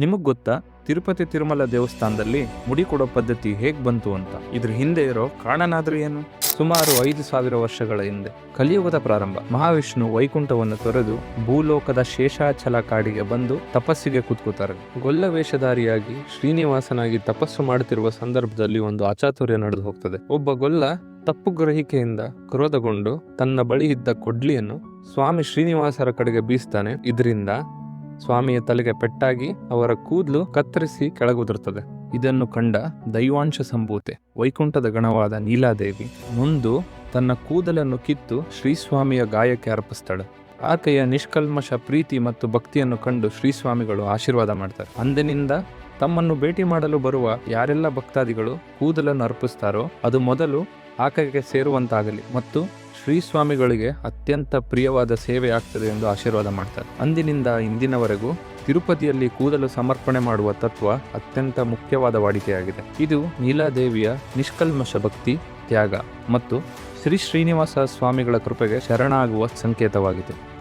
ನಿಮಗ್ ಗೊತ್ತಾ, ತಿರುಪತಿ ತಿರುಮಲ ದೇವಸ್ಥಾನದಲ್ಲಿ ಮುಡಿ ಕೊಡೋ ಪದ್ಧತಿ ಹೇಗ್ ಬಂತು ಅಂತ? ಇದ್ರ ಹಿಂದೆ ಇರೋ ಕಾರಣನಾದ್ರೂ ಏನು? ಸುಮಾರು ಐದು ಸಾವಿರ ವರ್ಷಗಳ ಹಿಂದೆ, ಕಲಿಯುಗದ ಪ್ರಾರಂಭ. ಮಹಾವಿಷ್ಣು ವೈಕುಂಠವನ್ನು ತೊರೆದು ಭೂಲೋಕದ ಶೇಷಾಚಲ ಕಾಡಿಗೆ ಬಂದು ತಪಸ್ಸಿಗೆ ಕೂತ್ಕೋತಾರೆ. ಗೊಲ್ಲ ವೇಷಧಾರಿಯಾಗಿ ಶ್ರೀನಿವಾಸನಾಗಿ ತಪಸ್ಸು ಮಾಡುತ್ತಿರುವ ಸಂದರ್ಭದಲ್ಲಿ ಒಂದು ಅಚಾತುರ್ಯ ನಡೆದು ಹೋಗ್ತದೆ. ಒಬ್ಬ ಗೊಲ್ಲ ತಪ್ಪು ಗ್ರಹಿಕೆಯಿಂದ ಕ್ರೋಧಗೊಂಡು ತನ್ನ ಬಳಿ ಇದ್ದ ಕೊಡ್ಲಿಯನ್ನು ಸ್ವಾಮಿ ಶ್ರೀನಿವಾಸರ ಕಡೆಗೆ ಬೀಸ್ತಾನೆ. ಇದರಿಂದ ಸ್ವಾಮಿಯ ತಲೆಗೆ ಪೆಟ್ಟಾಗಿ ಅವರ ಕೂದಲು ಕತ್ತರಿಸಿ ಕೆಳಗುದುರುತ್ತದೆ ಇದನ್ನು ಕಂಡ ದೈವಾಂಶ ಸಂಭೂತೆ ವೈಕುಂಠದ ಗಣವಾದ ನೀಲಾದೇವಿ ಮುಂದು ತನ್ನ ಕೂದಲನ್ನು ಕಿತ್ತು ಶ್ರೀಸ್ವಾಮಿಯ ಗಾಯಕ್ಕೆ ಅರ್ಪಿಸ್ತಾಳೆ. ಆಕೆಯ ನಿಷ್ಕಲ್ಮಶ ಪ್ರೀತಿ ಮತ್ತು ಭಕ್ತಿಯನ್ನು ಕಂಡು ಶ್ರೀಸ್ವಾಮಿಗಳು ಆಶೀರ್ವಾದ ಮಾಡ್ತಾರೆ. ಅಂದಿನಿಂದ ತಮ್ಮನ್ನು ಭೇಟಿ ಮಾಡಲು ಬರುವ ಯಾರೆಲ್ಲ ಭಕ್ತಾದಿಗಳು ಕೂದಲನ್ನು ಅರ್ಪಿಸ್ತಾರೋ ಅದು ಮೊದಲು ಆಕೆಗೆ ಸೇರುವಂತಾಗಲಿ ಮತ್ತು ಶ್ರೀಸ್ವಾಮಿಗಳಿಗೆ ಅತ್ಯಂತ ಪ್ರಿಯವಾದ ಸೇವೆ ಆಗ್ತದೆ ಎಂದು ಆಶೀರ್ವಾದ ಮಾಡ್ತಾರೆ. ಅಂದಿನಿಂದ ಇಂದಿನವರೆಗೂ ತಿರುಪತಿಯಲ್ಲಿ ಕೂದಲು ಸಮರ್ಪಣೆ ಮಾಡುವ ತತ್ವ ಅತ್ಯಂತ ಮುಖ್ಯವಾದ ವಾಡಿಕೆಯಾಗಿದೆ. ಇದು ನೀಲಾದೇವಿಯ ನಿಷ್ಕಲ್ಮಶ ಭಕ್ತಿ, ತ್ಯಾಗ ಮತ್ತು ಶ್ರೀ ಶ್ರೀನಿವಾಸ ಸ್ವಾಮಿಗಳ ಕೃಪೆಗೆ ಶರಣಾಗುವ ಸಂಕೇತವಾಗಿದೆ.